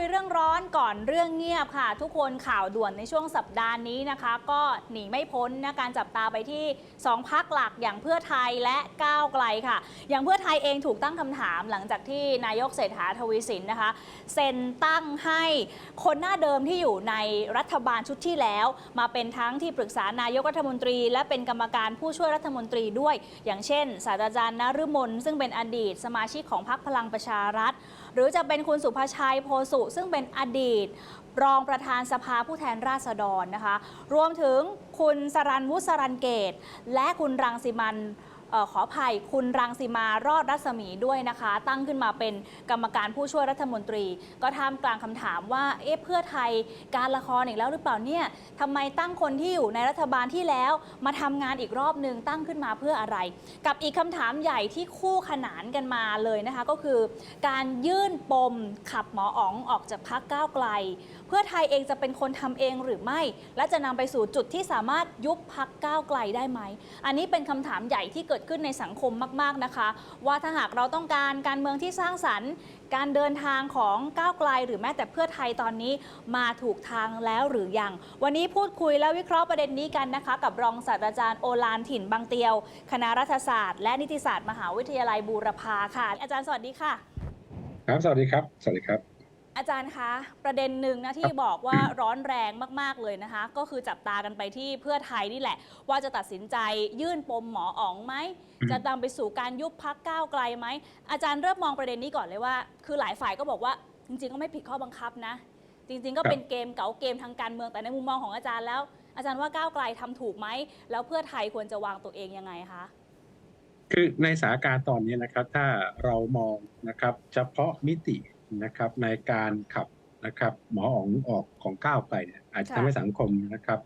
ยเรื่องร้อนก่อนเรื่องเงียบค่ะ ทุกคนข่าวด่วนในช่วงสัปดาห์นี้นะคะ ก็หนีไม่พ้นนะการจับตาไปที่ 2พักหลักอย่างเพื่อไทยและก้าวไกลค่ะ อย่างเพื่อไทยเองถูกตั้งคำถามหลังจากที่นายกเศรษฐาทวีสินนะคะเซ็นตั้งให้คนหน้าเดิมที่อยู่ในรัฐบาลชุดที่แล้ว มาเป็นทั้งที่ปรึกษานายกรัฐมนตรี และเป็นกรรมการผู้ช่วยรัฐมนตรีด้วย อย่างเช่นศาสตราจารย์นฤมลซึ่งเป็นอดีต สมาชิกของพรรคพลังประชารัฐ หรือจะเป็นคุณสุภาชัยโพสุซึ่งเป็นอดีต รองประธานสภาผู้แทนราษฎรนะคะ รวมถึงคุณสรันวุฒิสรันเกต และคุณรังสิมัน ออขออภัยคุณรังสีมารอดรัศมีด้วยนะคะ ตั้งขึ้นมาเป็นกรรมการผู้ช่วยรัฐมนตรี ก็ท่ามกลางคำถามว่าเอ๊ะเพื่อไทยการละครอีกแล้วหรือเปล่าเนี่ยทำไมตั้งคนที่อยู่ในรัฐบาลที่แล้วมาทำงานอีกรอบหนึ่งตั้งขึ้นมาเพื่ออะไร กับอีกคำถามใหญ่ที่คู่ขนานกันมาเลยนะคะ ก็คือ การยื่นปมขับหมออ๋องออกจากพักก้าวไกล เพื่อไทยเองจะเป็นคนทำเองหรือไม่ และจะนำไปสู่จุดที่สามารถยุบพักก้าวไกลได้ไหม อันนี้เป็นคำถามใหญ่ที่เกิดขึ้นในสังคมมาก ๆนะคะ ว่าถ้าหากเราต้องการการเมืองที่สร้างสรรค์การเดินทางของก้าวไกลหรือแม้แต่เพื่อไทยตอนนี้มาถูกทางแล้วหรือยัง วันนี้พูดคุยและวิเคราะห์ประเด็นนี้กันนะคะ กับรองศาสตราจารย์โอลานถิ่นบางเตียว คณะรัฐศาสตร์และนิติศาสตร์มหาวิทยาลัยบูรพาค่ะ อาจารย์สวัสดีค่ะ ครับ สวัสดีครับ สวัสดีครับ อาจารย์คะประเด็นหนึ่งนะที่บอกว่าร้อนแรงมาก ๆ เลยนะคะ ก็คือจับตากันไปที่เพื่อไทยนี่แหละ ว่าจะตัดสินใจยื่นปมหมออ๋องไหมอืมจะนำไปสู่การยุบพักก้าวไกลไหม อาจารย์เริ่มมองประเด็นนี้ก่อนเลยว่า คือหลายฝ่ายก็บอกว่าจริง ๆ ก็ไม่ผิดข้อบังคับนะ จริง ๆ ก็เป็นเกมเก๋าเกมทางการเมืองแต่ในมุมมองของอาจารย์แล้ว อาจารย์ว่าก้าวไกลทำถูกไหมแล้วเพื่อไทยควรจะวางตัวเองยังไงคะคือในสถานการณ์ตอนนี้นะครับถ้าเรามองนะครับเฉพาะมิติ นะครับในการขับนะครับหมออ๋องออกของก้าวไกลเนี่ยอาจจะค่ะทำให้สังคมนะครับ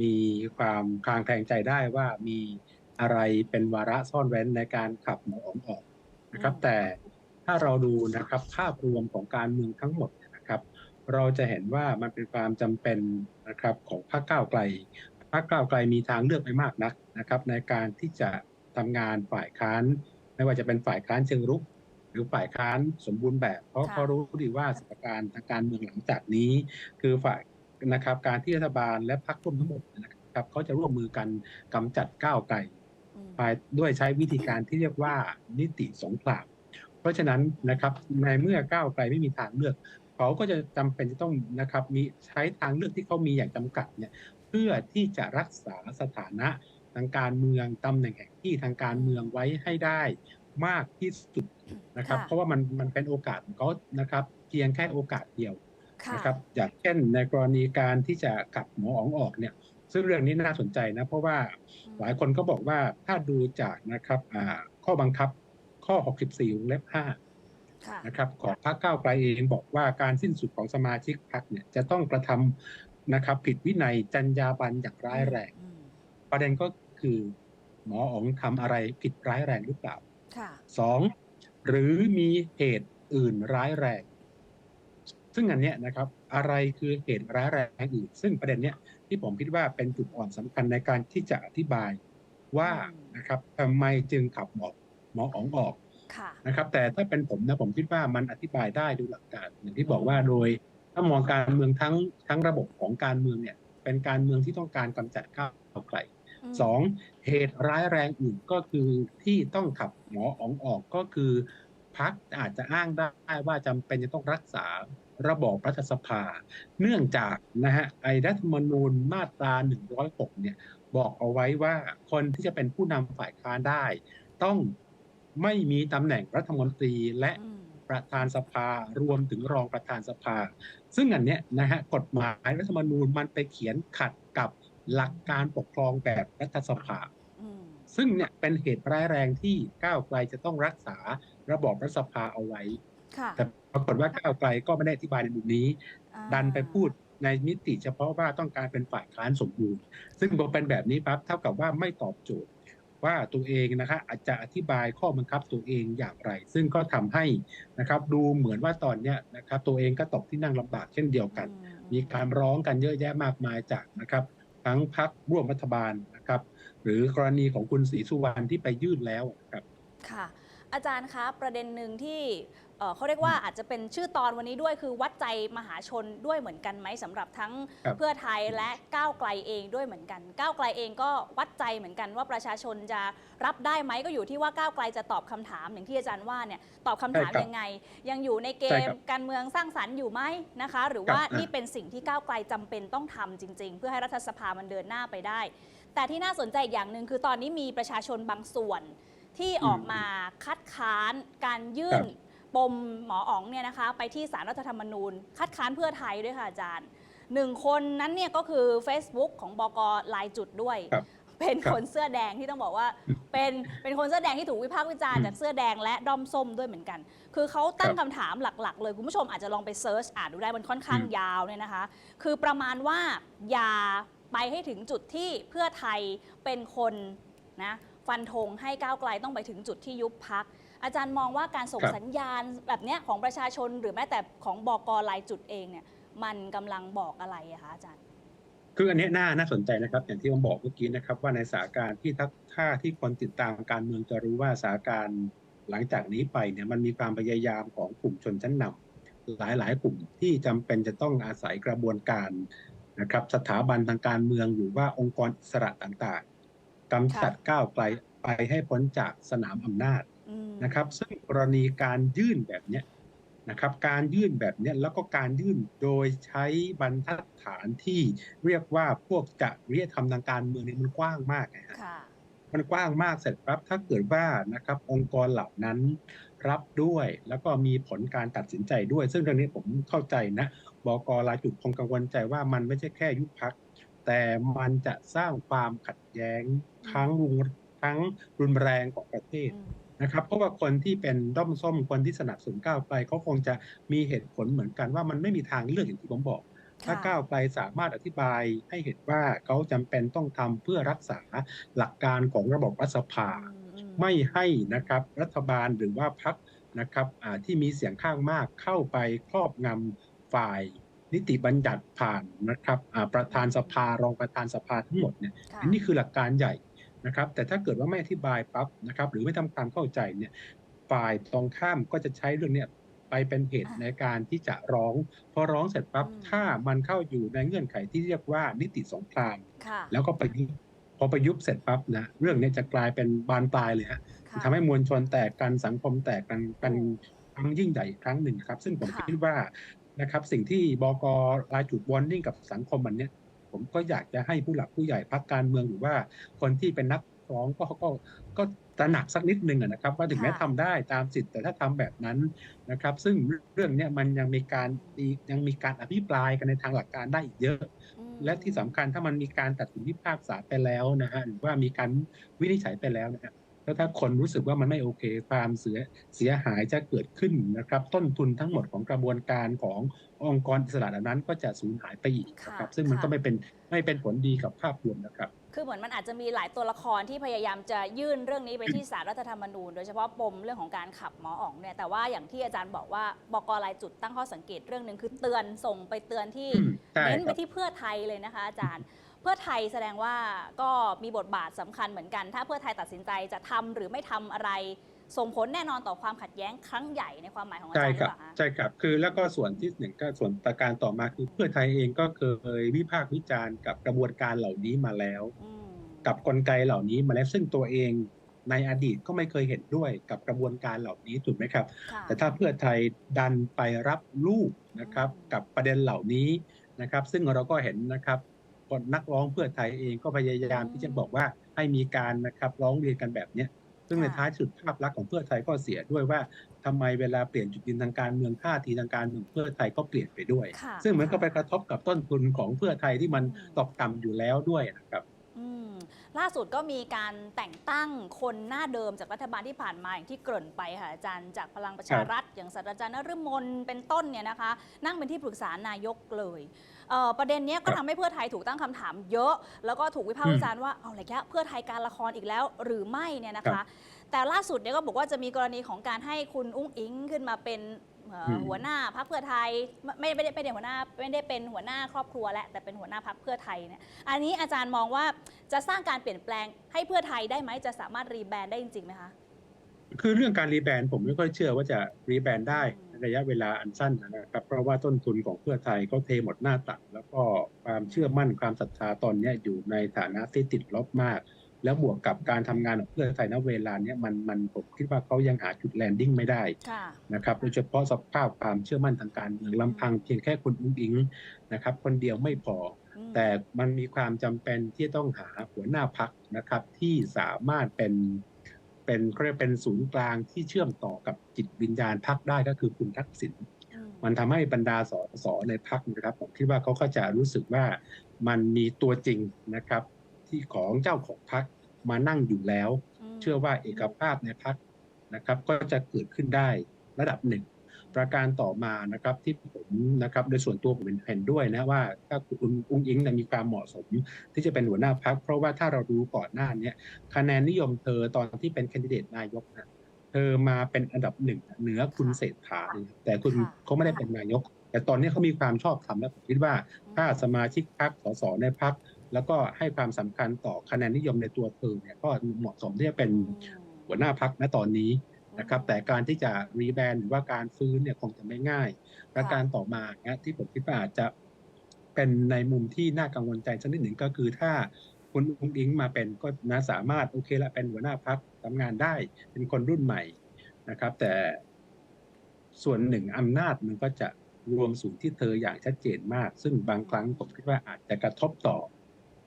มีความคลางแคลงใจได้ว่ามีอะไรเป็นวาระซ่อนเร้นในการขับหมออ๋องออกนะครับ แต่ถ้าเราดูนะครับภาพรวมของการเมืองทั้งหมดนะครับ เราจะเห็นว่ามันเป็นความจำเป็นนะครับของพรรคก้าวไกลพรรคก้าวไกลมีทางเลือกไม่มากนักนะครับ ในการที่จะทำงานฝ่ายค้าน ไม่ว่าจะเป็นฝ่ายค้านเชิงรุกห รือฝ่ายค้านสมบูรณ์แบบ เพราะค่ะเขารู้ดีว่าสถานการณ์ทางการเมืองหลังจากนี้ คือฝ่ายนะครับการที่รัฐบาลและพรรคร่วมทั้งหมดนะครับเขาจะร่วมมือกันกำจัดก้าวไกลอืมภายด้วยใช้วิธีการที่เรียกว่านิติสงคราม เพราะฉะนั้นนะครับในเมื่อก้าวไกลไม่มีทางเลือกเขาก็จะจำเป็นจะต้องนะครับมีใช้ทางเลือกที่เขามีอย่างจำกัดเนี่ยเพื่อที่จะรักษาสถานะทางการเมืองตำแหน่งแห่งที่ทางการเมืองไว้ให้ได้มากที่สุด นะครับ ค่ะ เพราะว่ามันมันเป็นโอกาสของเขานะครับ เพียงแค่โอกาสเดียวค่ะ นะครับอย่างเช่นในกรณีการที่จะกลับหมออ๋องออกเนี่ย ซึ่งเรื่องนี้น่าสนใจนะ เพราะว่าหลายคนก็บอกว่าถ้าดูจากนะครับอ่าข้อบังคับข้อ 64วงเล็บ5 ค่ะ นะครับของพรรคก้าวไกลเองบอกว่าการสิ้นสุดของสมาชิกพรรคเนี่ยจะต้องกระทำนะครับผิดวินัยจรรยาบรรณอย่างร้ายแรง อืมประเด็นก็คือหมออ๋องทำอะไรผิดร้ายแรงหรือเปล่าค่ะ สอง หรือมีเหตุอื่นร้ายแรง ซึ่งอันเนี้ยนะครับ อะไรคือเหตุร้ายแรงอื่น ซึ่งประเด็นเนี้ยที่ผมคิดว่าเป็นจุดอ่อนสำคัญในการที่จะอธิบายว่าอืมนะครับทำไมจึงขับหมอหมออ๋องออกค่ะนะครับ แต่ถ้าเป็นผมนะผมคิดว่ามันอธิบายได้ดูหลักการอย่างที่บอกว่าโดยถ้ามองการเมืองทั้งทั้งระบบของการเมืองเนี่ย เป็นการเมืองที่ต้องการกำจัดก้าวไกลอืม สองเหตุร้ายแรงอื่นก็คือที่ต้องขับหมออ๋องออกก็คือพักอาจจะอ้างได้ว่าจำเป็นจะต้องรักษาระบอบรัฐสภา เนื่องจากนะฮะไอ้รัฐธรรมนูญมาตรา 106 เนี่ยบอกเอาไว้ว่าคนที่จะเป็นผู้นำฝ่ายค้านได้ ต้องไม่มีตำแหน่งรัฐมนตรีและอืมประธานสภารวมถึงรองประธานสภา ซึ่งอันเนี้ยนะฮะกฎหมายรัฐธรรมนูญมันไปเขียนขัดกับ หลักการปกครองแบบรัฐสภาอืมซึ่งเนี่ยเป็นเหตุร้ายแรงที่ก้าวไกลจะต้องรักษาระบอบรัฐสภาเอาไว้ค่ะแต่ปรากฏว่าก้าวไกลก็ไม่ได้อธิบายในมุมนี้อ่าดันไปพูดในมิติเฉพาะว่าต้องการเป็นฝ่ายค้านสมบูรณ์ ซึ่งพอเป็นแบบนี้ปั๊บเท่ากับว่าไม่ตอบโจทย์ว่าตัวเองนะคะอาจจะอธิบายข้อบังคับตัวเองอย่างไร ซึ่งก็ทำให้นะครับดูเหมือนว่าตอนเนี้ยนะครับตัวเองก็ตกที่นั่งลำบากเช่นเดียวกันอืมมีการร้องกันเยอะแยะมากมายจากนะครับ ทั้งพักร่วมรัฐบาลนะครับ หรือกรณีของคุณศรีสุวรรณที่ไปยื่นแล้วครับ ค่ะ อาจารย์คะประเด็นหนึ่งที่ เอ่อเขาเรียกว่าอาจจะเป็นชื่อตอนวันนี้ด้วยคือวัดใจมหาชนด้วยเหมือนกันไหมสำหรับทั้งครับ เพื่อไทยและก้าวไกลเองด้วยเหมือนกัน ก้าวไกลเองก็วัดใจเหมือนกันว่าประชาชนจะรับได้ไหมก็อยู่ที่ว่าก้าวไกลจะตอบคำถามอย่างที่อาจารย์ว่าเนี่ยตอบคำถามใช่ครับยังไง ยังอยู่ในเกใช่มครับการเมืองสร้างสรรค์อยู่ไหมนะคะ หรือว่าครับอะนี่เป็นสิ่งที่ก้าวไกลจำเป็นต้องทำจริง ๆ เพื่อให้รัฐสภามันเดินหน้าไปได้ แต่ที่น่าสนใจอีกอย่างหนึ่งคือตอนนี้มีประชาชนบางส่วน ที่ออกมาคัดค้านการยื่น ปมหมออ๋องเนี่ยนะคะไปที่สารรัฐธรรมนูญ คัดค้านเพื่อไทยด้วยค่ะอาจารย์หนึ่งคนนั้นเนี่ยก็คือ Facebook ของบกลายจุดด้วยครับเป็นครับคนเสื้อแดงที่ต้องบอกว่า เป็นเป็นคนเสื้อแดงที่ถูกวิพากษ์วิจารณ์อืมจากเสื้อแดงและด้อมส้มด้วยเหมือนกัน คือเขาตั้งครับคำถามหลักๆ เลย คุณผู้ชมอาจจะลองไปเซิร์ชอ่านดูได้มันค่อนข้างอืมยาวเนี่ยนะคะ คือประมาณว่าอย่าไปให้ถึงจุดที่เพื่อไทยเป็นคนนะฟันธงให้ก้าวไกลต้องไปถึงจุดที่ยุบพัก อาจารย์มองว่าการส่งครับ สัญญาณแบบเนี้ยของประชาชนหรือแม้แต่ของบกรายจุดเองเนี่ยมันกำลังบอกอะไรอะคะอาจารย์ คืออันเนี้ยน่าน่าสนใจนะครับ อย่างที่ผมบอกเมื่อกี้นะครับ ว่าในสถานการณ์ที่ถ้าถ้าที่คนติดตามการเมืองจะรู้ว่าสถานการณ์หลังจากนี้ไปเนี่ยมันมีความพยายามของกลุ่มชนชั้นนำหลายหลายๆกลุ่มที่จำเป็นจะต้องอาศัยกระบวนการนะครับ สถาบันทางการเมืองหรือว่าองค์กรอิสระต่างๆกำจัดก้าวไกลไปให้พ้นจากสนามอำนาจอืม นะครับซึ่งกรณีการยื่นแบบเนี้ยนะครับการยื่นแบบเนี้ยแล้วก็การยื่นโดยใช้บรรทัดฐานที่เรียกว่าพวกจริยธรรมทางการเมืองเนี่ยมันกว้างมากนะฮะค่ะมันกว้างมากเสร็จปั๊บถ้าเกิดว่านะครับองค์กรเหล่านั้นรับด้วยแล้วก็มีผลการตัดสินใจด้วย ซึ่งเรื่องนี้ผมเข้าใจนะบกรายจุดคงกังวลใจว่ามันไม่ใช่แค่ยุบพัก แต่มันจะสร้างความขัดแย้งทั้งรุนทั้งรุนแรงของประเทศอืม นะครับ เพราะว่าคนที่เป็นด้อมส้มคนที่สนับสนุนก้าวไกลเขาคงจะมีเหตุผลเหมือนกันว่ามันไม่มีทางเลือกอย่างที่ผมบอก ถ้าค่ะก้าวไกลสามารถอธิบายให้เห็นว่าเขาจำเป็นต้องทำเพื่อรักษาหลักการของระบบรัฐสภาอือืไม่ให้นะครับรัฐบาลหรือว่าพรรคนะครับอ่าที่มีเสียงข้างมากเข้าไปครอบงำฝ่ายนิติบัญญัติผ่านนะครับอ่าประธานสภารองประธานสภาทั้งหมดเนี่ยค่ะอันนี้คือหลักการใหญ่ นะครับ แต่ถ้าเกิดว่าไม่อธิบายปั๊บนะครับ หรือไม่ทำความเข้าใจเนี่ยฝ่ายตรงข้ามก็จะใช้เรื่องเนี้ยไปเป็นเหตุอะในการที่จะร้อง พอร้องเสร็จปั๊บอืมถ้ามันเข้าอยู่ในเงื่อนไขที่เรียกว่านิติสงครามค่ะแล้วก็ประยุทธ์พอประยุทธ์เสร็จปั๊บนะเรื่องเนี้ยจะกลายเป็นบานปลายเลยฮะค่ะทำให้มวลชนแตกกันสังคมแตกกันเป็นครั้งยิ่งใหญ่อีกครั้งหนึ่งครับ ซึ่งผมค่ะคิดว่านะครับสิ่งที่บกรายจุดวอร์นิ่งกับสังคมมันเนี้ย ผมก็อยากจะให้ผู้หลักผู้ใหญ่พักการเมืองหรือว่าคนที่เป็นนักร้องก็ก็ก็ตระหนักสักนิดนึงอะนะครับ ว่าถึงแม้ค่ะทำได้ตามสิทธิ์แต่ถ้าทำแบบนั้นนะครับ ซึ่งเรื่องเนี้ยมันยังมีการตียังมีการอภิปรายกันในทางหลักการได้อีกเยอะอืมและที่สำคัญถ้ามันมีการตัดสินพิพากษาไปแล้วนะฮะหรือว่ามีการวินิจฉัยไปแล้วนะฮะ แล้วถ้าคนรู้สึกว่ามันไม่โอเค ความเสียเสียหายจะเกิดขึ้นนะครับ ต้นทุนทั้งหมดของกระบวนการขององค์กรอิสระเหล่านั้นก็จะสูญหายไปอีกนะครับค่ะซึ่งมันค่ะก็ไม่เป็นไม่เป็นผลดีกับภาพรวมนะครับ คือเหมือนมันอาจจะมีหลายตัวละครที่พยายามจะยื่นเรื่องนี้ไปที่สารรัฐธรรมนูญ โดยเฉพาะปมเรื่องของการขับหมออ๋องเนี่ยแต่ว่าอย่างที่อาจารย์บอกว่าบกรายจุดตั้งข้อสังเกตเรื่องหนึ่งคือเตือนส่งไปเตือนที่อืมใช่เน้นคไปรับที่เพื่อไทยเลยนะคะอาจารย์เพื่อไทยแสดงว่าก็มีบทบาทสำคัญเหมือนกัน ถ้าเพื่อไทยตัดสินใจจะทำหรือไม่ทำอะไรส่งผลแน่นอนต่อความขัดแย้งครั้งใหญ่ในความหมายของอาใช่จารย์หครืรัอบเปล่าคะใช่ครับคือแล้วก็ส่วนที่หนึ่งก็ส่วนประการต่อมาคือเพื่อไทยเองก็เคยวิพากษ์วิจารณ์กับกระบวนการเหล่านี้มาแล้วอืมกับกลไกเหล่านี้มาแล้วซึ่งตัวเองในอดีตก็ไม่เคยเห็นด้วยกับกระบวนการเหล่านี้ถูกไหมครับค่ะแต่ถ้าเพื่อไทยดันไปรับลูกนะครับอืมกับประเด็นเหล่านี้นะครับ ซึ่งเราก็เห็นนะครับ คนนักร้องเพื่อไทยเองก็พยายามที่จะบอกว่าให้มีการนะครับร้องเรียนกันแบบเนี้ยซึ่งในท้ายสุดภาพลักษณ์ของเพื่อไทยก็เสียด้วยว่าทำไมเวลาเปลี่ยนจุดยืนทางการเมืองท่าทีทางการเมืองเพื่อไทยก็เปลี่ยนไปด้วยค่ะซึ่งมันก็ไปกระทบกับต้นทุนของเพื่อไทยที่มันอืมตกต่ำอยู่แล้วด้วยนะครับอืม ล่าสุดก็มีการแต่งตั้งคนหน้าเดิมจากรัฐบาลที่ผ่านมาอย่างที่เกริ่นไปค่ะอาจารย์จากพลังประชารัฐ อย่างศาสตราจารย์นฤมลเป็นต้นเนี่ยนะคะ นั่งเป็นที่ปรึกษานายกเลยเอ่อประเด็นเนี้ยก็ครับทำให้เพื่อไทยถูกตั้งคำถามเยอะ แล้วก็ถูกวิพากษ์วิจารณ์ว่าเอาอะไรแกเพื่อไทยการละครอีกแล้วหรือไม่เนี่ยนะครัคะบแต่ล่าสุดเนี่ยก็บอกว่าจะมีกรณีของการให้คุณอุ้งอิงขึ้นมาเป็น เอ่ออม หัวหน้าพรรคเพื่อไทยไม่ไม่ได้ไม่ได้หัวหน้าไม่ได้เป็นหัวหน้าครอบครัวและแต่เป็นหัวหน้าพรรคเพื่อไทยเนี่ยอันนี้อาจารย์มองว่าจะสร้างการเปลี่ยนแปลงให้เพื่อไทยได้ไหมจะสามารถรีแบรนด์ได้จริงๆไหมคะ คือเรื่องการรีแบรนด์ผมไม่ค่อยเชื่อว่าจะรีแบรนด์ได้อืมในระยะเวลาอันสั้นนะครับ เพราะว่าต้นทุนของเพื่อไทยเขาเทหมดหน้าตัก แล้วก็ความเชื่อมั่นความศรัทธาตอนเนี้ยอยู่ในฐานะที่ติดลบมาก แล้วบวกกับการทำงานของเพื่อไทยณเวลาเนี้ยมันมันผมคิดว่าเขายังหาจุดแลนดิ้งไม่ได้ค่ะนะครับโดยเฉพาะสภาพความเชื่อมั่นทางการเมืองลำพังเพียงแค่คุณอุ้งอิงนะครับ คนเดียวไม่พออืมแต่มันมีความจำเป็นที่ต้องหาหัวหน้าพักนะครับ ที่สามารถเป็นเป็นเขาเรียกเป็นศูนย์กลางที่เชื่อมต่อกับจิตวิญญาณพักได้ก็คือคุณทักษิณอืมมันทำให้บรรดาสสในพักนะครับ ผมคิดว่าเขาก็จะรู้สึกว่ามันมีตัวจริงนะครับ ที่ของเจ้าของพัก มานั่งอยู่แล้วมเชื่อว่าเอกภาพในพักนะครับ ก็จะเกิดขึ้นได้ระดับหนึ่ง ประการต่อมานะครับที่ผมนะครับโดยส่วนตัวผมเห็นด้วยนะว่าถ้าคุณอุ้งอิงเนี่ยมีความเหมาะสมที่จะเป็นหัวหน้าพัก เพราะว่าถ้าเราดูก่อนหน้าเนี้คะแนนนิยมเธอตอนที่เป็นแคนดิเดตนายกนะเธอมาเป็นอันดับหนึ่งเหนือคุณเศรษฐาเลยแต่คุณค่ะเขาไม่ได้เป็นนายกแต่ตอนนี้เขามีความชอบธรรมแล้วผมคิดว่า ถ้าสมาชิกพักสสในพัก แล้วก็ให้ความสำคัญต่อคะแนนนิยมในตัวเธอเนี่ยก็เหมาะสมที่จะเป็นอืมหัวหน้าพักณตอนนี้นะครับแต่การที่จะรีแบรนด์หรือว่าการฟื้นเนี่ยคงจะไม่ง่าย ประการต่อมาเนี่ยที่ผมคิดว่าอาจจะเป็นในมุมที่น่ากังวลใจสักนิดหนึ่งก็คือถ้าคุณอุ้งอิงมาเป็นก็นะสามารถโอเคละเป็นหัวหน้าพักทำงานได้ เป็นคนรุ่นใหม่นะครับ แต่ส่วนหนึ่งอำนาจมันก็จะรวมสู่ที่เธออย่างชัดเจนมาก ซึ่งบางครั้งผมคิดว่าอาจจะกระทบต่อ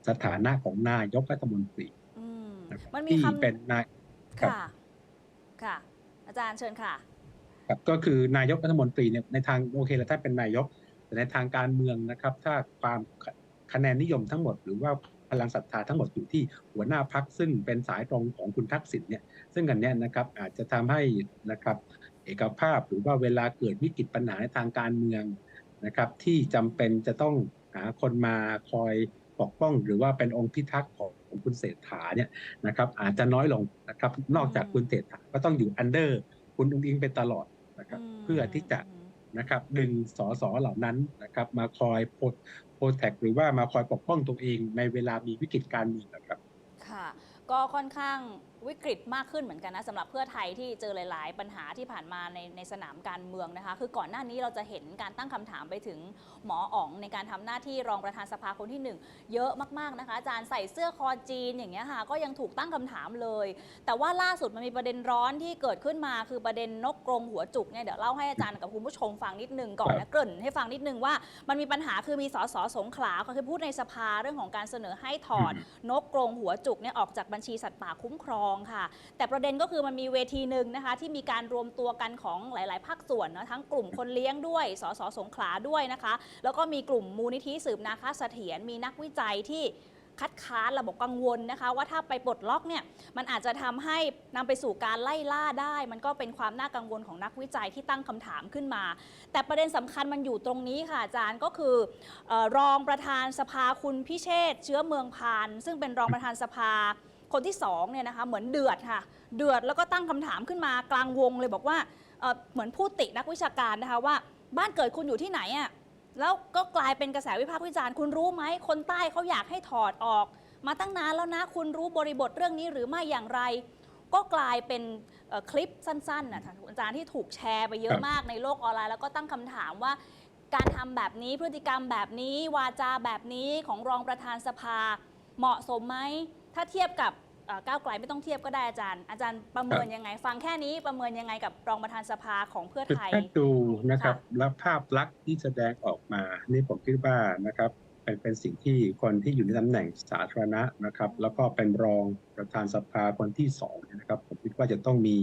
สถานะของนายกรัฐมนตรีอืมนะครับมันมีที่คำเป็นนายครับค่ะ ค่ะ อาจารย์เชิญค่ะครับก็คือนายกรัฐมนตรีเนี่ยในทางโอเคแล้วถ้าเป็นนายก แต่ในทางการเมืองนะครับ ถ้าความคะแนนนิยมทั้งหมด หรือว่าพลังศรัทธาทั้งหมดอยู่ที่หัวหน้าพักซึ่งเป็นสายตรงของคุณทักษิณเนี่ย ซึ่งอันเนี้ยนะครับ อาจจะทำให้นะครับ เอกภาพหรือว่าเวลาเกิดวิกฤตปัญหาในทางการเมืองนะครับ ที่จำเป็นจะต้องหาคนมาคอย ปกป้อง หรือว่าเป็นองค์พิทักษ์ของของคุณเศรษฐาเนี่ยนะครับอาจจะน้อยลงนะครับนอกจากคุณเศรษฐาก็ต้องอยู่อันเดอร์คุณอุ้งอิงไปตลอดนะครับมเพื่อที่จะนะครับดึงสสเหล่านั้นนะครับมาคอยโปรแทคหรือว่ามาคอยปกป้องตัวเองในเวลามีวิกฤตการเมืองนะครับ ค่ะ ก็ค่อนข้าง วิกฤตมากขึ้นเหมือนกันนะสำหรับเพื่อไทยที่เจอหลาย ๆ ปัญหาที่ผ่านมาในในสนามการเมืองนะคะ คือก่อนหน้านี้เราจะเห็นการตั้งคำถามไปถึงหมออ๋องในการทำหน้าที่รองประธานสภาคนที่หนึ่งเยอะมาก ๆ นะคะอาจารย์ใส่เสื้อคอจีนอย่างเงี้ยค่ะก็ยังถูกตั้งคำถามเลย แต่ว่าล่าสุดมันมีประเด็นร้อนที่เกิดขึ้นมาคือประเด็นนกกรงหัวจุกเนี่ยเดี๋ยวเล่าให้อาจารย์กับคุณผู้ชมฟังนิดนึงก่อนครันะบเกริ่นให้ฟังนิดนึงว่ามันมีปัญหาคือมีสสสงขลาเขาเคยพูดในสภาเรื่องของการเสนอให้ถอดนกกรงหัวจุกเนี่ยออกจากบัญชีสัตว์ป่าคุ้มครองค่ะ แต่ประเด็นก็คือมันมีเวทีหนึ่งนะคะที่มีการรวมตัวกันของหลาย ๆ ภาคส่วนเนอะทั้งกลุ่มคนเลี้ยงด้วย สสสงขลาด้วยนะคะ แล้วก็มีกลุ่มมูลนิธิสืบนาคเสถียรมีนักวิจัยที่คัดค้านระบบกังวลนะคะ ว่าถ้าไปปลดล็อกเนี่ยมันอาจจะทำให้นำไปสู่การไล่ล่าได้ มันก็เป็นความน่ากังวลของนักวิจัยที่ตั้งคำถามขึ้นมา แต่ประเด็นสำคัญมันอยู่ตรงนี้ค่ะอาจารย์ก็คือออรองประธานสภาคุณพิเชษเชื้อเมืองพาน ซึ่งเป็นรองประธานสภา คนที่สองเนี่ยนะคะเหมือนเดือดค่ะเดือดแล้วก็ตั้งคำถามขึ้นมากลางวงเลยบอกว่าเเหมือนพูดตินักวิชาการนะคะว่าบ้านเกิดคุณอยู่ที่ไหนอะ่ะแล้วก็กลายเป็นกระแสวิพากษ์วิจารณ์คุณรู้ไหมคนใต้เขาอยากให้ถอดออก มาตั้งนานแล้วนะคุณรู้บริบทเรื่องนี้หรือไม่อย่างไร ก็กลายเป็นคลิปสั้นๆนะท่านอาจารย์ที่ถูกแชร์ไปเยอะมากในโลกออนไลน์แล้วก็ตั้งคำถามว่าการทำแบบนี้พฤติกรรมแบบนี้ วาจาแบบนี้ของรองประธานสภา เหมาะสมไหม ถ้าเทียบกับเอ่อก้าวไกลไม่ต้องเทียบก็ได้อาจารย์ อาจารย์ประเมินยังไง ฟังแค่นี้ประเมินยังไงกับรองประธานสภาของเพื่อคือไทยถ้าดูนะครับค่ะและภาพลักษณ์ที่แสดงออกมา นี่ผมคิดว่านะครับ เป็นเป็นสิ่งที่คนที่อยู่ในตำแหน่งสาธารณะนะครับ แล้วก็เป็นรองประธานสภาคนที่สองเนี่ยนะครับผมคิดว่าจะต้องมี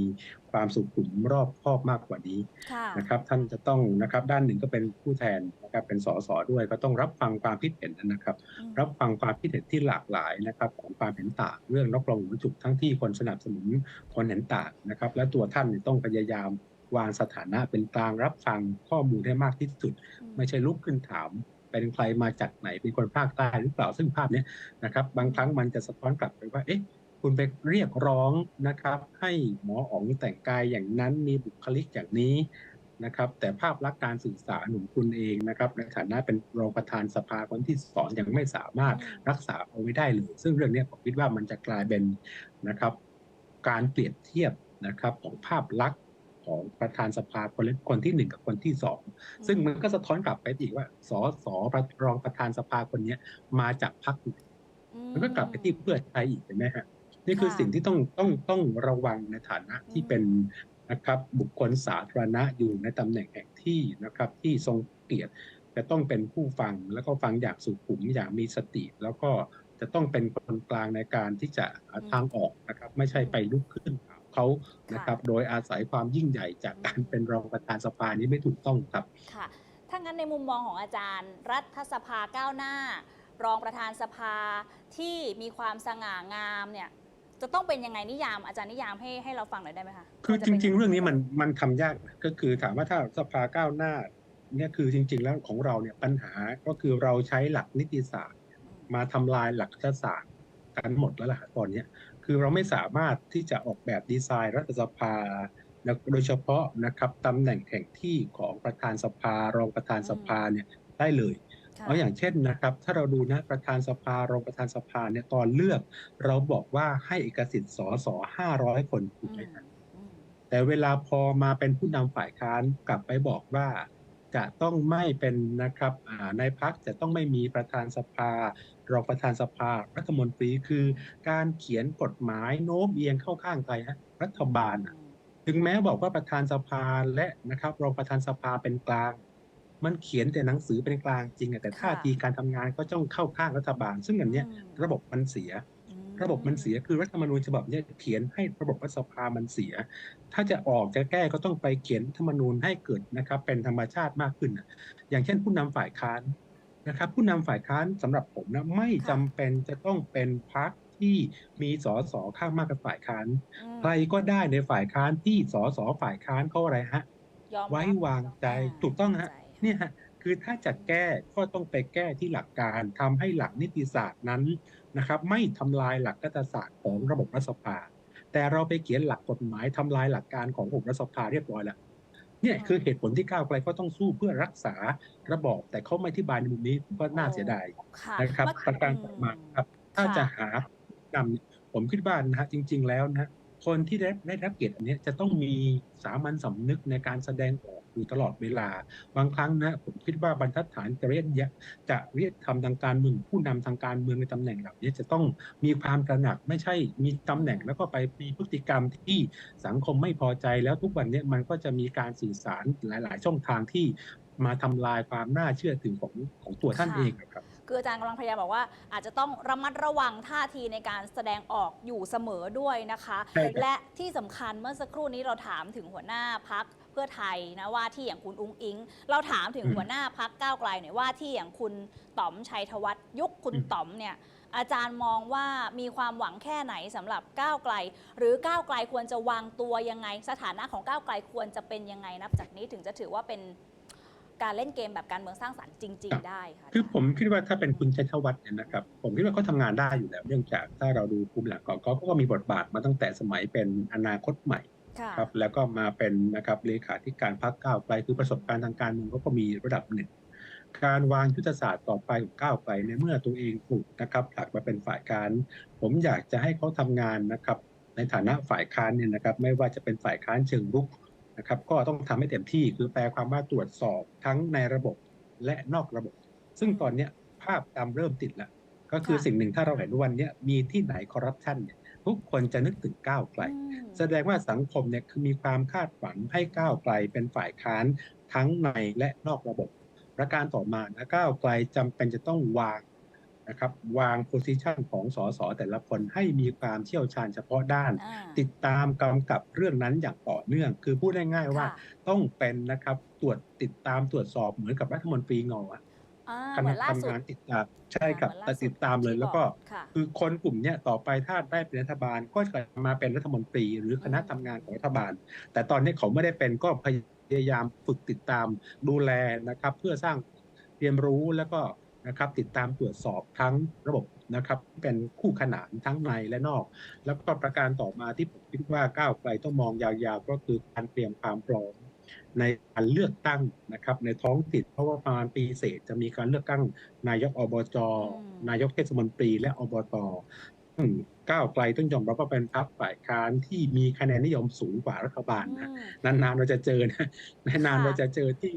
ความสุขุมรอบคอบมากกว่านี้ค่ะนะครับ ท่านจะต้องนะครับ ด้านหนึ่งก็เป็นผู้แทนนะครับ เป็นสสด้วยก็ต้องรับฟังความคิดเห็นนะครับอืมรับฟังความคิดเห็นที่หลากหลายนะครับ ของความเห็นต่างเรื่องนกกรงหัวจุกทั้งที่คนสนับสนุนคนเห็นต่างนะครับ และตัวท่านเนี่ยต้องพยายามวางสถานะเป็นกลางรับฟังข้อมูลให้มากที่สุด ไม่ใช่ลุกขึ้นถาม เป็นใครมาจากไหนเป็นคนภาคใต้หรือเปล่าซึ่งภาพเนี้ยนะครับ บางครั้งมันจะสะท้อนกลับไปว่าเอ๊ะคุณไปเรียกร้องนะครับ ให้หมออ๋องแต่งกายอย่างนั้นมีบุคลิกอย่างนี้นะครับแต่ภาพลักษณ์การสื่อสารของคุณเองนะครับในฐานะเป็นรองประธานสภาคนที่สองยังไม่สามารถรักษาเอาไว้ได้เลย ซึ่งเรื่องเนี้ยผมคิดว่ามันจะกลายเป็นนะครับ การเปรียบเทียบนะครับของภาพลักษณ์ ของประธานสภาคนเล็กคนที่หนึ่งกับคนที่สองซึ่งมันก็สะท้อนกลับไปอีกว่าสสรองประธานสภาคนเนี้ยมาจากพรรคไหนอืมันก็กลับไปที่เพื่อไทยอีกเห็นไหมฮะนี่คือค่ะสิ่งที่ต้องต้องต้องระวังในฐานะที่อืมเป็นนะครับบุคคลสาธารณะอยู่ในตำแหน่งแห่งที่นะครับที่ทรงเกียรติจะต้องเป็นผู้ฟังแล้วก็ฟังอย่างสุขุมอย่างมีสติ แล้วก็จะต้องเป็นคนกลางในการที่จะหาทางออกนะครับ ไม่ใช่ไปลุกขึ้น เขานะครับ โดยอาศัยความยิ่งใหญ่จากการเป็นรองประธานสภานี้ไม่ถูกต้องครับค่ะถ้างั้นในมุมมองของอาจารย์ รัฐสภาก้าวหน้า รองประธานสภาที่มีความสง่างามเนี่ยจะต้องเป็นยังไงนิยามอาจารย์นิยามให้ให้เราฟังหน่อยได้ไหมคะคือว่าะจป็ริง ๆ เรื่องนี้มันยัไมันทำยากนะก็คือถามว่าถ้าสภาก้าวหน้าเนี่ยคือจริง ๆ แล้วของเราเนี่ยปัญหาก็คือเราใช้หลักนิติศาสตร์ มาทำลายหลักรัฐศาสตร์กันหมดแล้วล่ะตอนเนี้ย คือเราไม่สามารถที่จะออกแบบดีไซน์รัฐสภาแล้วโดยเฉพาะนะครับตำแหน่งแห่งที่ของประธานสภารองประธานสภาเนี่ยได้เลยค่ะเอาอย่างเช่นนะครับ ถ้าเราดูนะประธานสภารองประธานสภาเนี่ยตอนเลือก เราบอกว่าให้เอกสิทธิ์สสห้าร้อยคนถูกไหมครับอืมแต่เวลาพอมาเป็นผู้นำฝ่ายค้านกลับไปบอกว่า จะต้องไม่เป็นนะครับอ่าในพักจะต้องไม่มีประธานสภารองประธานสภารัฐมนตรีคือการเขียนกฎหมายโน้มเอียงเข้าข้างใครฮะรัฐบาลอะถึงแม้บอกว่าประธานสภาและนะครับรองประธานสภาเป็นกลาง มันเขียนแต่หนังสือเป็นกลางจริงอะแต่ท่าทีการทำงานก็ต้องเข้าข้างรัฐบาล ซึ่งอันเนี้ยอืมระบบมันเสียอื ระบบมันเสียคือรัฐธรรมนูญฉบับเนี้ยเขียนให้ระบบรัฐสภามันเสีย ถ้าจะออกจะแก้ก็ต้องไปเขียนรัฐธรรมนูญให้เกิดนะครับ เป็นธรรมชาติมากขึ้นน่ะอย่างเช่น ผู้นำฝ่ายค้านนะครับ ผู้นำฝ่ายค้านสำหรับผมนะไม่จำเป็นจะต้องเป็นพรรคที่มีสสข้างมากกับฝ่ายค้านอืมใครก็ได้ในฝ่ายค้านที่สสฝ่ายค้านเขาอะไรฮะยอมรับไว้วางใจอ่าถูกต้องฮะใจเนี่ยฮะคือถ้าจะแก้ก็ต้องไปแก้ที่หลักการทำให้หลักนิติศาสตร์นั้น นะครับไม่ทำลายหลักรัฐศาสตร์ของระบบรัฐสภา แต่เราไปเขียนหลักกฎหมายทำลายหลักการของระบบรัฐสภาเรียบร้อยแล้วเนี่ยคือเหตุผลที่ก้าวไกลก็ต้องสู้เพื่อรักษาระบอบ แต่เขาไม่อธิบายในมุมนี้ผมก็น่าเสียดายค่ะนะครับเมื่อประการต่อมาครับถ้าค่ะจะหาผู้นำผมคิดว่านะฮะจริง ๆ แล้วนะฮะคนที่ได้ได้รับเกียรติอันเนี้ยจะต้องมีสามัญสำนึกในการแสดงออก อยู่ตลอดเวลา บางครั้งนะผมคิดว่าบรรทัดฐานจริยธรรมจะเรียกทำทางการเมืองผู้นำทางการเมืองในตำแหน่งเหล่านี้จะต้องมีความตระหนักไม่ใช่มีตำแหน่งแล้วก็ไปมีพฤติกรรมที่สังคมไม่พอใจแล้วทุกวันเนี้มันก็จะมีการสื่อสารหลาย ๆ ช่องทางที่มาทำลายความน่าเชื่อถือของของตัวท่านเองครับคืออาจารย์กำลังพยายามบอกว่าอาจจะต้องระมัดระวังท่าทีในการแสดงออกอยู่เสมอด้วยนะคะใช่ครับและที่สำคัญเมื่อสักครู่นี้เราถามถึงหัวหน้าพักเพื่อไทยนะว่าที่อย่างคุณอุ้งอิง เราถามถึงหัวหน้าพักก้าวไกลหน่อยว่าที่อย่างคุณต๋อมชัยธวัฒน์ยุคคุณต๋อมเนี่ยอาจารย์มองว่ามีความหวังแค่ไหนสำหรับก้าวไกล หรือก้าวไกลควรจะวางตัวยังไง สถานะของก้าวไกลควรจะเป็นยังไงนับจากนี้ถึงจะถือว่าเป็นการเล่นเกมแบบการเมืองสร้างสรรค์จริง ๆ ได้ค่ะคือผมคิดว่าถ้าเป็นคุณชัยธวัฒน์เนี่ยนะครับ ผมคิดว่าเขาทำงานได้อยู่แล้วเนื่องจากถ้าเราดูภูมิหลังก่อนเขาก็มีบทบาทมาตั้งแต่สมัยเป็นอนาคตใหม่ค่ะ ครับแล้วก็มาเป็นนะครับเลขาธิการพรรคก้าวไกลคือประสบการณ์ทางการเมืองเขาก็มีระดับหนึ่งการวางยุทธศาสตร์ต่อไปของก้าวไกลในเมื่อตัวเองถูกนะครับผลักมาเป็นฝ่ายค้าน ผมอยากจะให้เขาทำงานนะครับในฐานะฝ่ายค้านเนี่ยนะครับไม่ว่าจะเป็นฝ่ายค้านเชิงรุกนะครับก็ต้องทำให้เต็มที่คือแปลความว่าตรวจสอบทั้งในระบบและนอกระบบ ซึ่งตอนเนี้ยภาพตามเริ่มติดแล้วก็คือค่ะสิ่งหนึ่งถ้าเราเห็นว่าวันเนี้ยมีที่ไหนคอร์รัปชันเนี่ย ทุกคนจะนึกถึงก้าวไกลอืมแสดงว่าสังคมเนี่ยคือมีความคาดหวังให้ก้าวไกลเป็นฝ่ายค้านทั้งในและนอกระบบ ประการต่อมานะก้าวไกลจำเป็นจะต้องวางนะครับวางโพสิชันของสสแต่ละคนให้มีความเชี่ยวชาญเฉพาะด้านอ่าติดตามกำกับเรื่องนั้นอย่างต่อเนื่อง คือพูดง่ายๆว่าค่ะต้องเป็นนะครับตรวจติดตามตรวจสอบเหมือนกับรัฐมนตรีงอ อะอ่าคเหมืณะอนล่าสุทำดงานติดตามใช่ครับเหมือนแต่ล่าสุติดตามเลยที่แล้วก็บอกค่ะ คือคนกลุ่มเนี้ยต่อไปถ้าได้เป็นรัฐบาลก็จะมาเป็นรัฐมนตรี หรือคณะอืมทำงานของรัฐบาล แต่ตอนนี้เขาไม่ได้เป็นก็พยายามฝึกติดตามดูแลนะครับ เพื่อสร้างเรียนรู้แล้วก็นะครับติดตามตรวจสอบทั้งระบบนะครับเป็นคู่ขนานทั้งในและนอก แล้วก็ประการต่อมาที่ผมคิดว่าก้าวไกลต้องมองยาวๆ ก็คือการเตรียมความพร้อม ในการเลือกตั้งนะครับในท้องถิ่นเพราะว่าประมาณปีเศษจะมีการเลือกตั้งนายกอบจอืมนายกเทศมนตรีและอบตอืมก้าวไกลต้องยอมรับว่าเป็นพรรคฝ่ายค้านที่มีคะแนนนิยมสูงกว่ารัฐบาลนะอืมนานๆเราจะเจอนะนานๆค่ะเราจะเจอที่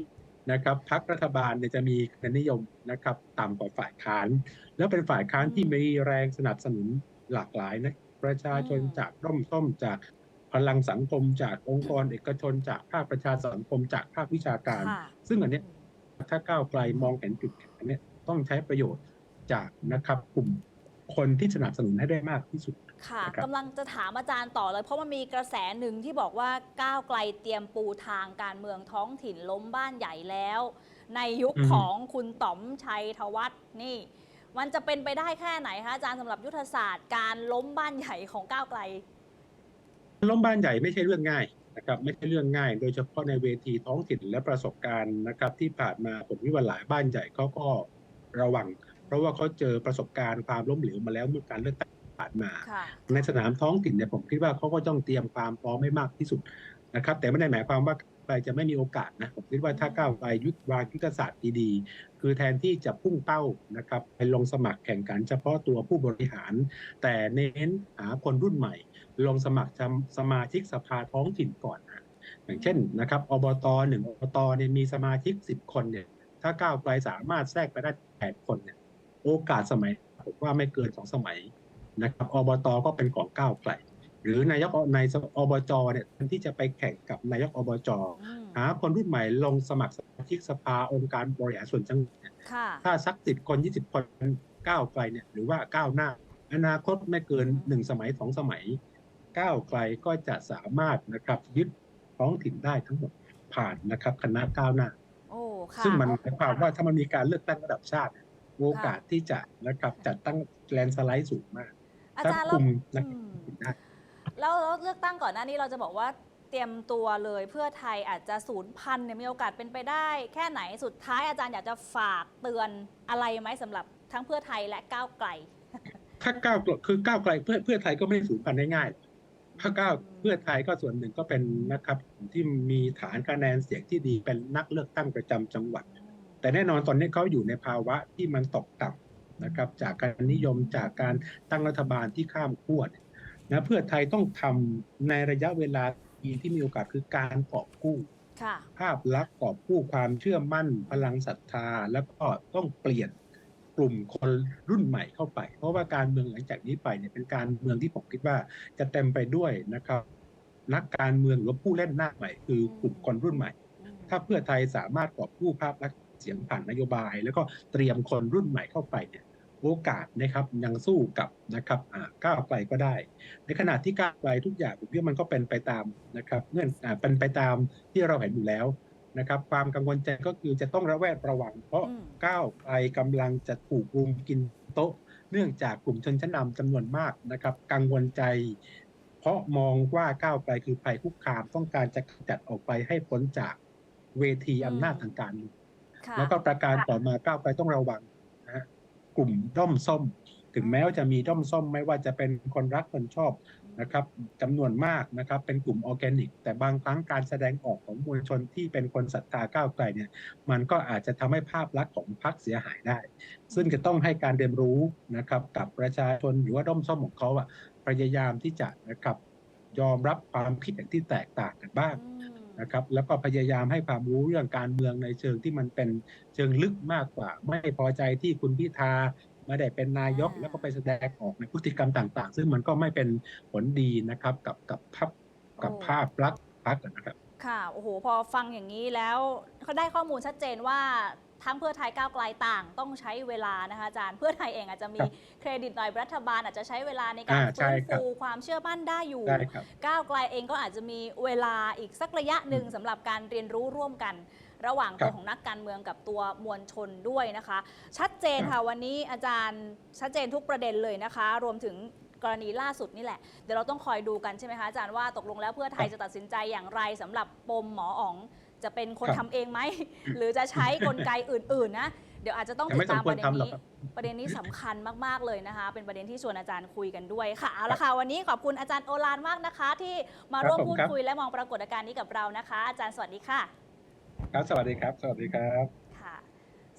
นะครับพรรครัฐบาลเนี่ยจะมีคะแนนนิยมนะครับต่ำกว่าฝ่ายค้าน แล้วเป็นฝ่ายค้านที่มีแรงสนับสนุนหลากหลายนะประชาชนจากร่มส้มจาก พลังสังคมจากองค์กรเอกชน จากภาคประชาสังคมจากภาควิชาการค่ะซึ่งอันเนี้ยถ้าก้าวไกลมองเห็นจุดแข็งอันเนี้ยต้องใช้ประโยชน์จากนะครับกลุ่มคนที่สนับสนุนให้ได้มากที่สุดค่ะนะครับกำลังจะถามอาจารย์ต่อเลย เพราะมันมีกระแสหนึ่งที่บอกว่าก้าวไกลเตรียมปูทางการเมืองท้องถิ่นล้มบ้านใหญ่แล้ว ในยุคของคุณต๋อมชัยธวัฒน์นี่ มันจะเป็นไปได้แค่ไหนคะอาจารย์สำหรับยุทธศาสตร์การล้มบ้านใหญ่ของก้าวไกล ล้มบ้านใหญ่ไม่ใช่เรื่องง่ายนะครับไม่ใช่เรื่องง่าย โดยเฉพาะในเวทีท้องถิ่นและประสบการณ์นะครับที่ผ่านมาผมคิดว่าหลายบ้านใหญ่เขาก็ระวัง เพราะว่าเขาเจอประสบการณ์ความล้มเหลวมาแล้วเมื่อการเลือกตั้งผ่านมาค่ะในสนามท้องถิ่นเนี่ยผมคิดว่าเขาก็ต้องเตรียมความพร้อมให้มากที่สุดนะครับแต่ไม่ได้หมายความว่าใครจะไม่มีโอกาสนะผมคิดว่าถ้าก้าวไกลยุทธวางยุทธศาสตร์ดีๆ คือแทนที่จะพุ่งเป้านะครับไปลงสมัครแข่งขันเฉพาะตัวผู้บริหาร แต่เน้นหาคนรุ่นใหม่ ลงสมัครจำสมาชิกสภาท้องถิ่นก่อนนะอย่างเช่นนะครับอบตหนึ่งอบตเนี่ยมีสมาชิกสิบคนเนี่ย ถ้าก้าวไกลสามารถแทรกไปได้แปดคนเนี่ย โอกาสสมัยผมว่าไม่เกินสองสมัยนะครับอบตก็เป็นของก้าวไกลหรือนายกในอบจเนี่ยแทนที่จะไปแข่งกับนายกอบจอืมหาคนรุ่นใหม่ลงสมัครสมาชิกสภาองค์การบริหารส่วนจังหวัดเนี่ยค่ะถ้าสักสิบคนยี่สิบคนก้าวไกลเนี่ยหรือว่าก้าวหน้า อนาคตไม่เกินหนึ่งสมัยสองสมัย ก้าวไกลก็จะสามารถนะครับยึดท้องถิ่นได้ทั้งหมดผ่านนะครับคณะก้าวหน้าโอ้ค่ะซึ่งมันหมายความว่าถ้ามันมีการเลือกตั้งระดับชาติ โอกาสที่จะนะครับจัดตั้งแลนด์สไลด์สูงมากอาถ้าจารย์คุแล้วมนะอืมได้แล้วแล้วเลือกตั้งก่อนหน้านี้เราจะบอกว่าเตรียมตัวเลยเพื่อไทยอาจจะศูนย์พันเนี่ยมีโอกาสเป็นไปได้ แค่ไหนสุดท้ายอาจารย์อยากจะฝากเตือนอะไรไหมสำหรับทั้งเพื่อไทยและก้าวไกล ถ้าก้าวไกลคือก้าวไกลเพื่อเพื่อไทยก็ไม่ได้สูญพันธุ์ได้ง่ายถ้าก้าวเพื่อไทยก็ส่วนหนึ่งก็เป็นนะครับที่มีฐานคะแนนเสียงที่ดีเป็นนักเลือกตั้งประจำจังหวัด แต่แน่นอนตอนนี้เขาอยู่ในภาวะที่มันตกต่ำนะครับ จากการนิยมจากการตั้งรัฐบาลที่ข้ามขั้วเนี่ยนะเพื่อไทยต้องทำในระยะเวลาปีที่มีโอกาสคือการกอบกู้ค่ะภาพลักษณ์กอบกู้ความเชื่อมั่นพลังศรัทธา แล้วก็ต้องเปลี่ยนก ลุ่มคนรุ่นใหม่เข้าไป เพราะว่าการเมืองหลังจากนี้ไปเนี่ยเป็นการเมืองที่ผมคิดว่าจะเต็มไปด้วยนะครับนักการเมืองหรือว่าผู้เล่นหน้าใหม่คือกลุ่มคนรุ่นใหม่ ถ้าเพื่อไทยสามารถกอบกู้ภาพลักษณ์เสียงผ่านนโยบาย แล้วก็เตรียมคนรุ่นใหม่เข้าไปเนี่ยโอกาสนะครับยังสู้กับนะครับอ่าก้าวไกลก็ได้ ในขณะที่ก้าวไกลทุกอย่างผมคิดว่ามันก็เป็นไปตามนะครับเงื่อนอ่าเป็นไปตามที่เราเห็นอยู่แล้ว นะครับความกังวลใจก็คือจะต้องระแวดระวัง เพราะอืมก้าวไกลกำลังจะถูกรุมกินโต๊ะ เนื่องจากกลุ่มชนชั้นนำจำนวนมากนะครับ กังวลใจ เพราะมองว่าก้าวไกลคือภัยคุกคามต้องการจะจัดออกไปให้พ้นจากเวทีอำนาจทางการเมืองค่ะแล้วก็ประการต่อมาก้าวไกลต้องระวังนะฮะกลุ่มด้อมส้ม ถึงแม้ว่าจะมีด้อมส้มไม่ว่าจะเป็นคนรักคนชอบ นะครับจำนวนมากนะครับเป็นกลุ่มออร์แกนิก แต่บางครั้งการแสดงออกของมวลชนที่เป็นคนศรัทธาก้าวไกลเนี่ยมันก็อาจจะทำให้ภาพลักษณ์ของพรรคเสียหายได้ ซึ่งจะต้องให้การเรียนรู้นะครับกับประชาชนหรือว่าด้อมส้มของเขาอะพยายามที่จะนะครับยอมรับความคิดเห็นที่แตกต่างกันบ้างอืมนะครับแล้วก็พยายามให้ความรู้เรื่องการเมืองในเชิงที่มันเป็นเชิงลึกมากกว่า ไม่พอใจที่คุณพิธา ไม่ได้เป็นนายกอ่าแล้วก็ไปแสดงออกในพฤติกรรมต่าง ๆ ซึ่งมันก็ไม่เป็นผลดีนะครับกับกับภาพกับภาพลักษณ์พรรคนะครับ ค่ะ โอ้โห พอฟังอย่างนี้แล้วเขาได้ข้อมูลชัดเจนว่าทั้งเพื่อไทยก้าวไกลต่างต้องใช้เวลานะคะอาจารย์ เพื่อไทยเองอาจจะมีครับเครดิตหน่อยรัฐบาล อาจจะใช้เวลาในการอ่าใช่ฟื้นครับฟูความเชื่อมั่นได้อยู่ได้ครับก้าวไกลเองก็อาจจะมีเวลาอีกสักระยะหนึ่งสำหรับการเรียนรู้ร่วมกัน ระหว่างครัตัวบของนักการเมืองกับตัวมวลชนด้วยนะคะ ชัดเจนครัค่ะบวันนี้อาจารย์ชัดเจนทุกประเด็นเลยนะคะ รวมถึงกรณีล่าสุดนี่แหละ เดี๋ยวเราต้องคอยดูกันใช่ไหมคะอาจารย์ว่าตกลงแล้วเพื่อไทยจะตัดสินใจอย่างไรสำหรับปมหมออ๋องจะเป็นคนครับทำเองไหม หรือจะใช้กลไกอื่น ๆ นะ เดี๋ยวอาจจะต้องแต่ติไม่ดตามสมควปรระเด็นทำหรอกนี้ครับประเด็นนี้สำคัญมาก ๆ เลยนะคะ เป็นประเด็นที่ชวนอาจารย์คุยกันด้วยค่ะเอาละค่ะ วันนี้ขอบคุณอาจารย์โอฬารมากนะคะ ที่มาครับร่วมผมพูดครับคุยและมองปรากฏการณ์นี้กับเรานะคะ อาจารย์สวัสดีค่ะ ครับ สวัสดีครับ สวัสดีครับค่ะ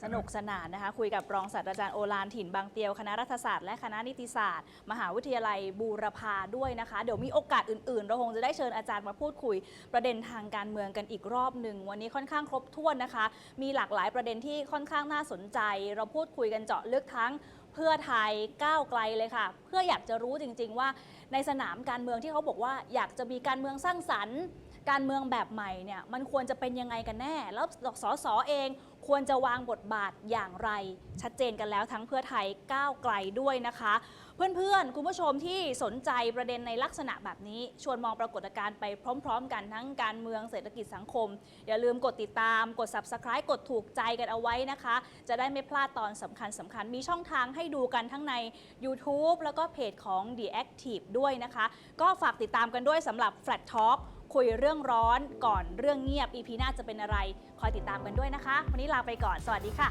สนุกสนานนะคะ คุยกับรองศาสตราจารย์โอฬารถิ่นบางเตียวคณะรัฐศาสตร์และคณะนิติศาสตร์ มหาวิทยาลัยบูรพาด้วยนะคะ เดี๋ยวมีโอกาสอื่นๆ เราคงจะได้เชิญอาจารย์มาพูดคุย ประเด็นทางการเมืองกันอีกรอบหนึ่ง วันนี้ค่อนข้างครบถ้วนนะคะ มีหลากหลายประเด็นที่ค่อนข้างน่าสนใจ เราพูดคุยกันเจาะลึกทั้งเพื่อไทยก้าวไกลเลยค่ะ เพื่ออยากจะรู้จริง ๆ ว่าในสนามการเมืองที่เขาบอกว่า อยากจะมีการเมืองสร้างสรรค์ การเมืองแบบใหม่เนี่ยมันควรจะเป็นยังไงกันแน่ แล้วสสเองควรจะวางบทบาทอย่างไร ชัดเจนกันแล้วทั้งเพื่อไทยก้าวไกลด้วยนะคะ เพื่อนๆ คุณผู้ชมที่สนใจประเด็นในลักษณะแบบนี้ ชวนมองปรากฏการณ์ไปพร้อมๆ กันทั้งการเมืองเศรษฐกิจสังคม อย่าลืมกดติดตาม กด subscribe กดถูกใจกันเอาไว้นะคะ จะได้ไม่พลาดตอนสำคัญสำคัญมีช่องทางให้ดูกันทั้งใน YouTube แล้วก็เพจของ The Active ด้วยนะคะ ก็ฝากติดตามกันด้วยสำหรับ Flat Talk คุยเรื่องร้อนก่อนเรื่องเงียบ EP หน้าจะเป็นอะไร คอยติดตามกันด้วยนะคะ วันนี้ลาไปก่อน สวัสดีค่ะ